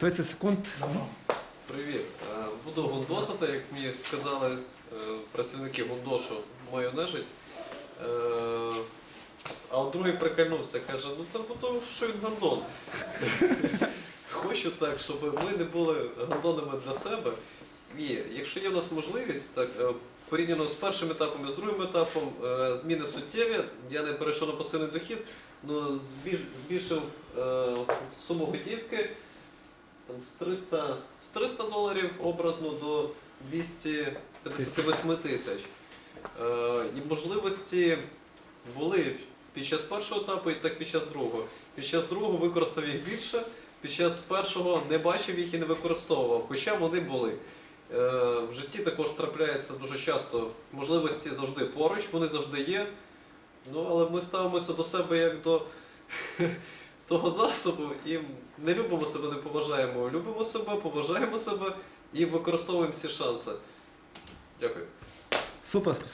30 секунд. Привіт. Е, Буду гундосити, як мені сказали е, працівники гундошу мою нежить. Е, А другий прикольнувся, каже, ну та бо що він гандон. Хочу так, щоб ми не були гандонами для себе. І якщо є в нас можливість, так порівняно з першим етапом і з другим етапом, зміни суттєві, я не перейшов на пасивний дохід, але збільшив е, суму готівки там, з 300, з 300 доларів образно до 258 тисяч. Е, і можливості були під час першого етапу і так під час другого. Під час другого використав їх більше, під час першого не бачив їх і не використовував, хоча вони були. Е, в житті також трапляється дуже часто можливості завжди поруч, вони завжди є. Ну, але ми ставимося до себе як до того засобу і не любимо себе, не поважаємо. Любимо себе, поважаємо себе і використовуємо всі шанси. Дякую. Супер.